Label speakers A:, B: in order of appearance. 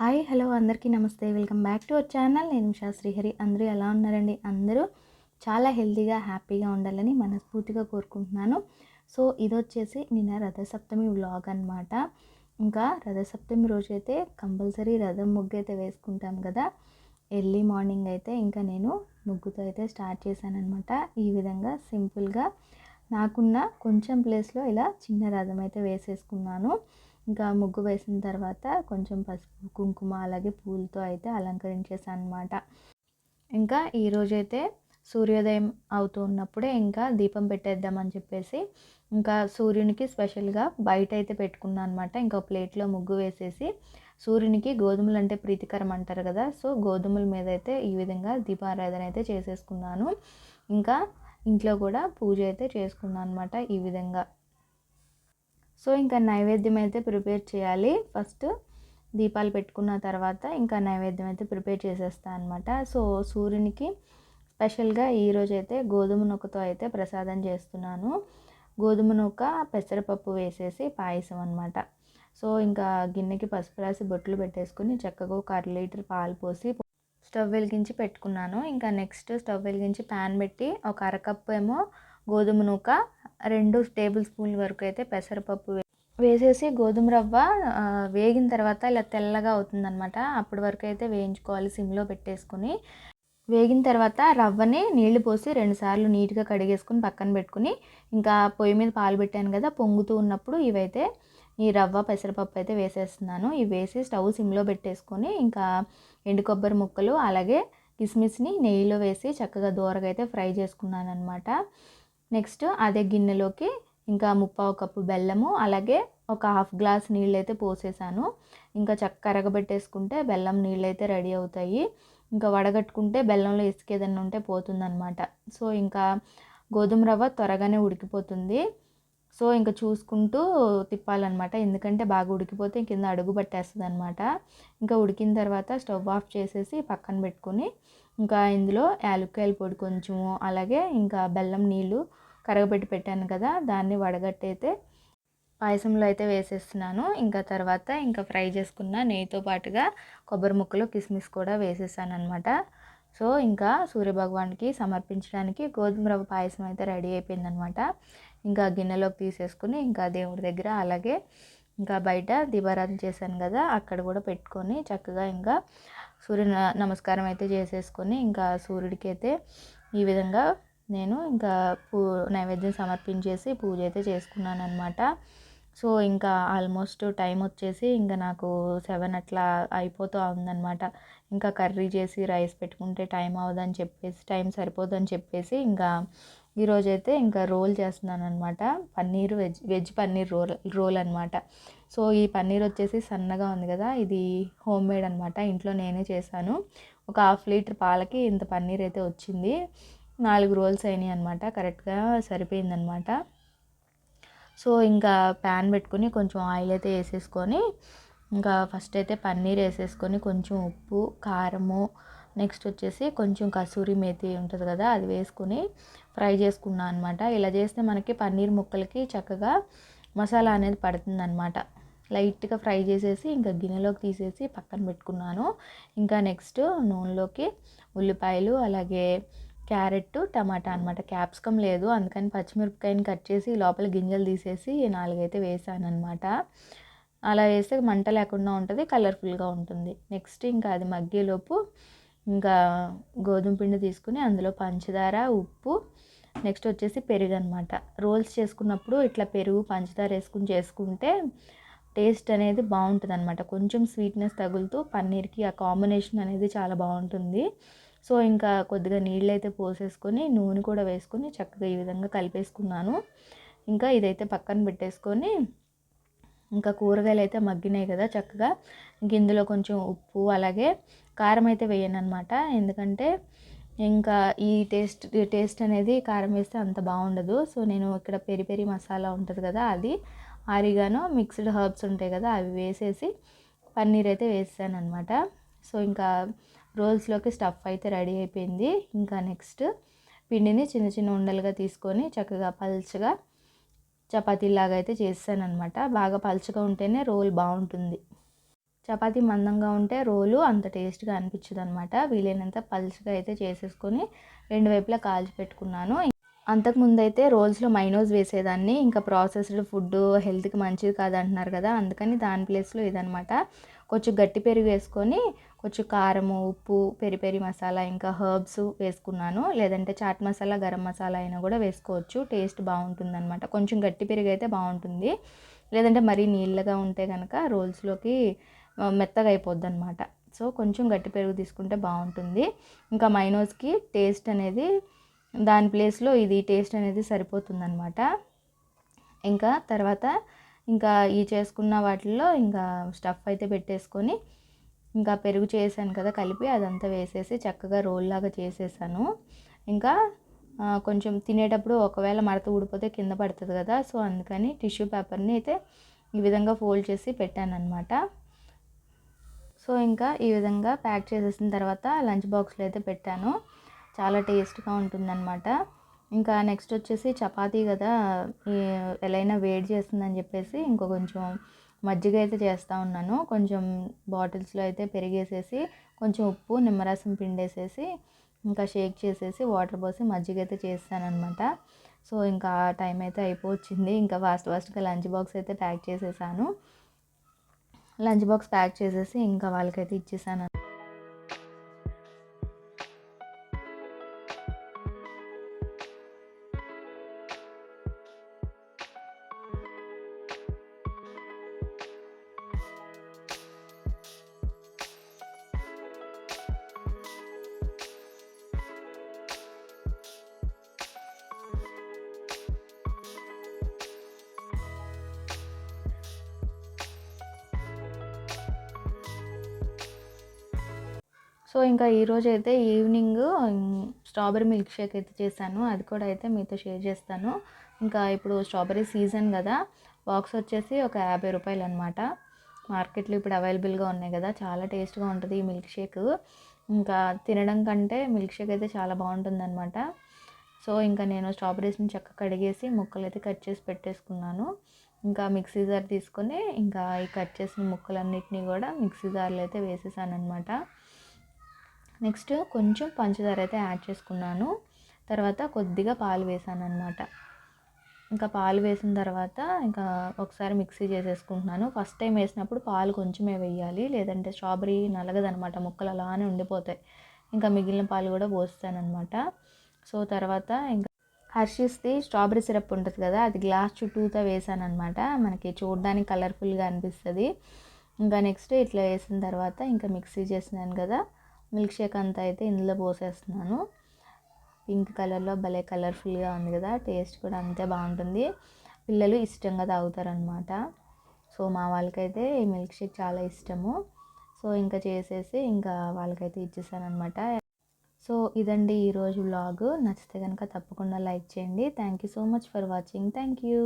A: Hi hello అందరికీ నమస్తే. Welcome back to our channel. నేను ఉషా శ్రీహరి. అందరూ ఎలా ఉన్నారండి? అందరూ చాలా హెల్తీగా హ్యాపీగా ఉండాలని మనస్ఫూర్తిగా కోరుకుంటున్నాను. సో ఇది వచ్చేసి నిన్న రథసప్తమి వ్లాగ్ అనమాట ఇంకా రథసప్తమి రోజు అయితే కంపల్సరీ రథం ముగ్గు అయితే వేసుకుంటాం కదా. ఎర్లీ మార్నింగ్ అయితే ఇంకా నేను ముగ్గుతో అయితే స్టార్ట్ చేశాను అనమాట ఈ విధంగా సింపుల్గా నాకున్న కొంచెం ప్లేస్లో ఇలా చిన్న రథం అయితే వేసేసుకున్నాను. ఇంకా ముగ్గు వేసిన తర్వాత కొంచెం పసుపు కుంకుమ అలాగే పూలతో అయితే అలంకరించేసాను అనమాట ఇంకా ఈరోజైతే సూర్యోదయం అవుతూ ఉన్నప్పుడే ఇంకా దీపం పెట్టేద్దామని చెప్పేసి ఇంకా సూర్యునికి స్పెషల్గా బయట అయితే పెట్టుకున్నాను అనమాట ఇంకా ప్లేట్లో ముగ్గు వేసేసి సూర్యునికి గోధుమలు అంటే ప్రీతికరం అంటారు కదా సో గోధుమల మీద అయితే ఈ విధంగా దీపారాధన అయితే చేసేసుకున్నాను. ఇంకా ఇంట్లో కూడా పూజ అయితే చేసుకున్నాను అనమాట ఈ విధంగా. సో ఇంకా నైవేద్యం అయితే ప్రిపేర్ చేయాలి. ఫస్ట్ దీపాలు పెట్టుకున్న తర్వాత ఇంకా నైవేద్యం అయితే ప్రిపేర్ చేసేస్తాను అనమాట సో సూర్యునికి స్పెషల్గా ఈరోజు అయితే గోధుమ నూకతో అయితే ప్రసాదం చేస్తున్నాను. గోధుమ నూక పెసరపప్పు వేసేసి పాయసం అనమాట సో ఇంకా గిన్నెకి పసుపు రాసి బొట్లు పెట్టేసుకుని చక్కగా ఒక అర లీటర్ పాలు పోసి స్టవ్ వెలిగించి పెట్టుకున్నాను. ఇంకా నెక్స్ట్ స్టవ్ వెలిగించి ప్యాన్ పెట్టి ఒక అరకప్పు ఏమో గోధుమ నూక రెండు టేబుల్ స్పూన్ల వరకు అయితే పెసరపప్పు వేసేసి గోధుమ రవ్వ వేగిన తర్వాత ఇలా తెల్లగా అవుతుందనమాట అప్పటి వరకు అయితే వేయించుకోవాలి సిమ్లో పెట్టేసుకుని. వేగిన తర్వాత రవ్వని నీళ్ళు పోసి రెండుసార్లు నీట్గా కడిగేసుకుని పక్కన పెట్టుకుని ఇంకా పొయ్యి మీద పాలు పెట్టాను కదా పొంగుతూ ఉన్నప్పుడు ఇవైతే ఈ రవ్వ పెసరపప్పు అయితే వేసేస్తున్నాను. ఇవి వేసి స్టవ్ సిమ్లో పెట్టేసుకొని ఇంకా ఎండు కొబ్బరి ముక్కలు అలాగే కిస్మిస్ని నెయ్యిలో వేసి చక్కగా దూరగా అయితే ఫ్రై చేసుకున్నాను అనమాట నెక్స్ట్ అదే గిన్నెలోకి ఇంకా ముప్పావు కప్పు బెల్లము అలాగే ఒక హాఫ్ గ్లాస్ నీళ్ళైతే పోసేసాను. ఇంకా చక్క కరగబెట్టేసుకుంటే బెల్లం నీళ్ళైతే రెడీ అవుతాయి. ఇంకా వడగట్టుకుంటే బెల్లంలో ఇసుక ఏదన్నా ఉంటే పోతుందన్నమాట. సో ఇంకా గోధుమ రవ్వ త్వరగానే ఉడికిపోతుంది. సో ఇంకా చూసుకుంటూ తిప్పాలన్నమాట. ఎందుకంటే బాగా ఉడికిపోతే కింద అడుగు పట్టేస్తుంది అనమాట ఇంకా ఉడికిన తర్వాత స్టవ్ ఆఫ్ చేసేసి పక్కన పెట్టుకొని ఇంకా ఇందులో యాలక్కాయల పొడి కొంచెము అలాగే ఇంకా బెల్లం నీళ్ళు కరగబెట్టి పెట్టాను కదా దాన్ని వడగట్టయితే పాయసంలో అయితే వేసేస్తున్నాను. ఇంకా తర్వాత ఇంకా ఫ్రై చేసుకున్న నెయ్యితో పాటుగా కొబ్బరి ముక్కలు కిస్మిస్ కూడా వేసేసాను అనమాట సో ఇంకా సూర్యభగవాన్కి సమర్పించడానికి గోధుమ రవ్వ పాయసం అయితే రెడీ అయిపోయిందనమాట ఇంకా గిన్నెలోకి తీసేసుకుని ఇంకా దేవుడి దగ్గర అలాగే ఇంకా బయట దీపారాధన చేశాను కదా అక్కడ కూడా పెట్టుకొని చక్కగా ఇంకా సూర్య నమస్కారం అయితే చేసేసుకొని ఇంకా సూర్యుడికి అయితే ఈ విధంగా నేను ఇంకా పూ నైవేద్యం సమర్పించేసి పూజ అయితే చేసుకున్నాను అనమాట సో ఇంకా ఆల్మోస్ట్ టైం వచ్చేసి ఇంకా నాకు సెవెన్ అట్లా అయిపోతూ ఉందన్నమాట. ఇంకా కర్రీ చేసి రైస్ పెట్టుకుంటే టైం అవ్వదని చెప్పేసి టైం సరిపోదని చెప్పేసి ఇంకా ఈరోజైతే ఇంకా రోల్ చేస్తున్నాను అనమాట paneer veg veg paneer roll roll అనమాట సో ఈ పన్నీర్ వచ్చేసి సన్నగా ఉంది కదా ఇది హోమ్ మేడ్ అనమాట ఇంట్లో నేనే చేశాను. ఒక హాఫ్ లీటర్ పాలకి ఇంత పన్నీర్ అయితే వచ్చింది. నాలుగు రోల్స్ అయినాయి అనమాట కరెక్ట్గా సరిపోయిందనమాట సో ఇంకా ప్యాన్ పెట్టుకొని కొంచెం ఆయిల్ అయితే వేసేసుకొని ఇంకా ఫస్ట్ అయితే పన్నీర్ వేసేసుకొని కొంచెం ఉప్పు కారము నెక్స్ట్ వచ్చేసి కొంచెం కసూరి మేతి ఉంటుంది కదా అది వేసుకొని ఫ్రై చేసుకున్నాను అనమాట ఇలా చేస్తే మనకి పన్నీర్ ముక్కలకి చక్కగా మసాలా అనేది పడుతుంది అనమాట లైట్గా ఫ్రై చేసేసి ఇంకా గిన్నెలోకి తీసేసి పక్కన పెట్టుకున్నాను. ఇంకా నెక్స్ట్ నూనెలోకి ఉల్లిపాయలు అలాగే క్యారెట్ టమాటా అనమాట క్యాప్సికమ్ లేదు. అందుకని పచ్చిమిరపకాయని కట్ చేసి లోపల గింజలు తీసేసి నాలుగైతే వేసాను అనమాట అలా వేస్తే మంట లేకుండా ఉంటుంది కలర్ఫుల్గా ఉంటుంది. నెక్స్ట్ ఇంకా అది మగ్గేలోపు ఇంకా గోధుమ పిండి తీసుకుని అందులో పంచదార ఉప్పు నెక్స్ట్ వచ్చేసి పెరుగు అనమాట రోల్స్ చేసుకున్నప్పుడు ఇట్లా పెరుగు పంచదార వేసుకుని చేసుకుంటే టేస్ట్ అనేది బాగుంటుంది అనమాట కొంచెం స్వీట్నెస్ తగులుతూ పన్నీర్కి ఆ కాంబినేషన్ అనేది చాలా బాగుంటుంది. సో ఇంకా కొద్దిగా నీళ్ళు అయితే పోసేసుకొని నూనె కూడా వేసుకొని చక్కగా ఈ విధంగా కలిపేసుకున్నాను. ఇంకా ఇదైతే పక్కన పెట్టేసుకొని ఇంకా కూరగాయలు అయితే మగ్గినాయి కదా చక్కగా. ఇంక ఇందులో కొంచెం ఉప్పు అలాగే కారం అయితే వేయను అనమాట ఎందుకంటే ఇంకా ఈ టేస్ట్ టేస్ట్ అనేది కారం వేస్తే అంత బాగుండదు. సో నేను ఇక్కడ పెరి పెరి మసాలా ఉంటుంది కదా అది. ఆరిగానో మిక్స్డ్ హర్బ్స్ ఉంటాయి కదా అవి వేసేసి పన్నీర్ అయితే వేసాను అనమాట సో ఇంకా రోల్స్లోకి స్టఫ్ అయితే రెడీ అయిపోయింది. ఇంకా నెక్స్ట్ పిండిని చిన్న చిన్న ఉండలుగా తీసుకొని చక్కగా పల్చగా చపాతీలాగా అయితే చేస్తాను అనమాట బాగా పలుచగా ఉంటేనే రోల్ బాగుంటుంది. చపాతీ మందంగా ఉంటే రోలు అంత టేస్ట్గా అనిపించదు అనమాట వీలైనంత పల్చగా అయితే చేసేసుకొని రెండు వైపులా కాల్చి పెట్టుకున్నాను. అంతకుముందు అయితే రోల్స్లో మైనోస్ వేసేదాన్ని. ఇంకా ప్రాసెస్డ్ ఫుడ్ హెల్త్కి మంచిది కాదంటున్నారు కదా అందుకని దాని ప్లేస్లో ఇదనమాట కొంచెం గట్టి పెరుగు వేసుకొని కొంచెం కారము ఉప్పు పెరి పెరి మసాలా ఇంకా హర్బ్స్ వేసుకున్నాను. లేదంటే చాట్ మసాలా గరం మసాలా అయినా కూడా వేసుకోవచ్చు. టేస్ట్ బాగుంటుంది అనమాట కొంచెం గట్టి పెరుగు అయితే బాగుంటుంది. లేదంటే మరీ నీళ్ళగా ఉంటే కనుక రోల్స్లోకి మెత్తగా అయిపోద్ది అనమాట సో కొంచెం గట్టి పెరుగు తీసుకుంటే బాగుంటుంది. ఇంకా మైనోస్కి టేస్ట్ అనేది దాని ప్లేస్లో ఇది టేస్ట్ అనేది సరిపోతుందన్నమాట. ఇంకా తర్వాత ఇంకా ఈ చేసుకున్న వాటిల్లో ఇంకా స్టఫ్ అయితే పెట్టేసుకొని ఇంకా పెరుగు చేశాను కదా కలిపి అదంతా వేసేసి చక్కగా రోల్ లాగా చేసేసాను. ఇంకా కొంచెం తినేటప్పుడు ఒకవేళ మడత ఊడిపోతే కింద పడుతుంది కదా సో అందుకని టిష్యూ పేపర్ని అయితే ఈ విధంగా ఫోల్డ్ చేసి పెట్టాను అనమాట సో ఇంకా ఈ విధంగా ప్యాక్ చేసేసిన తర్వాత లంచ్ బాక్స్లో అయితే పెట్టాను. చాలా టేస్ట్గా ఉంటుందన్నమాట. ఇంకా నెక్స్ట్ వచ్చేసి చపాతీ కదా ఎలా అయినా వేడి చేస్తుందని చెప్పేసి ఇంకో కొంచెం మజ్జిగ అయితే చేస్తూ ఉన్నాను. కొంచెం బాటిల్స్లో అయితే పెరిగేసేసి కొంచెం ఉప్పు నిమ్మరసం పిండేసేసి ఇంకా షేక్ చేసేసి వాటర్ పోసి మజ్జిగ అయితే చేస్తానమాట సో ఇంకా టైం అయితే అయిపోవచ్చింది. ఇంకా ఫాస్ట్ ఫాస్ట్గా లంచ్ బాక్స్ అయితే ప్యాక్ చేసేసాను. లంచ్ బాక్స్ ప్యాక్ చేసేసి ఇంకా వాళ్ళకైతే ఇచ్చేసాను. సో ఇంకా ఈరోజు అయితే ఈవినింగ్ స్ట్రాబెరీ మిల్క్ షేక్ అయితే చేశాను. అది కూడా అయితే మీతో షేర్ చేస్తాను. ఇంకా ఇప్పుడు స్ట్రాబెరీ సీజన్ కదా బాక్స్ వచ్చేసి ఒక యాభై రూపాయలు అనమాట మార్కెట్లో ఇప్పుడు అవైలబుల్గా ఉన్నాయి కదా చాలా టేస్ట్గా ఉంటుంది ఈ మిల్క్ షేక్. ఇంకా తినడం కంటే మిల్క్ షేక్ అయితే చాలా బాగుంటుంది అనమాట సో ఇంకా నేను స్ట్రాబెరీస్ని చక్కగా కడిగేసి ముక్కలు అయితే కట్ చేసి పెట్టేసుకున్నాను. ఇంకా మిక్సీ జార్ తీసుకొని ఇంకా ఈ కట్ చేసిన ముక్కలన్నిటినీ కూడా మిక్సీ జార్లో అయితే వేసేసాను అనమాట నెక్స్ట్ కొంచెం పంచదార అయితే యాడ్ చేసుకున్నాను. తర్వాత కొద్దిగా పాలు వేసాను అనమాట ఇంకా పాలు వేసిన తర్వాత ఇంకా ఒకసారి మిక్సీ చేసేసుకుంటున్నాను. ఫస్ట్ టైం వేసినప్పుడు పాలు కొంచెమే వేయాలి. లేదంటే స్ట్రాబెరీ నలగదనమాట ముక్కలు అలానే ఉండిపోతాయి. ఇంకా మిగిలిన పాలు కూడా పోస్తానమాట సో తర్వాత ఇంకా హర్షిస్ది స్ట్రాబెరీ సిరప్ ఉంటుంది కదా అది గ్లాస్ చుట్టూతో వేసాను అనమాట మనకి చూడడానికి కలర్ఫుల్గా అనిపిస్తుంది. ఇంకా నెక్స్ట్ ఇట్లా వేసిన తర్వాత ఇంకా మిక్సీ చేసినాను కదా మిల్క్ షేక్ అంతా అయితే ఇందులో పోసేస్తున్నాను. పింక్ కలర్లో భలే కలర్ఫుల్గా ఉంది కదా టేస్ట్ కూడా అంతే బాగుంటుంది. పిల్లలు ఇష్టంగా తాగుతారనమాట సో మా వాళ్ళకైతే ఈ మిల్క్ షేక్ చాలా ఇష్టము. సో ఇంకా చేసేసి ఇంకా వాళ్ళకైతే ఇచ్చేసాను అనమాట సో ఇదండి ఈరోజు వ్లాగ్. నచ్చితే కనుక తప్పకుండా లైక్ చేయండి. Thank you so much for watching. Thank you.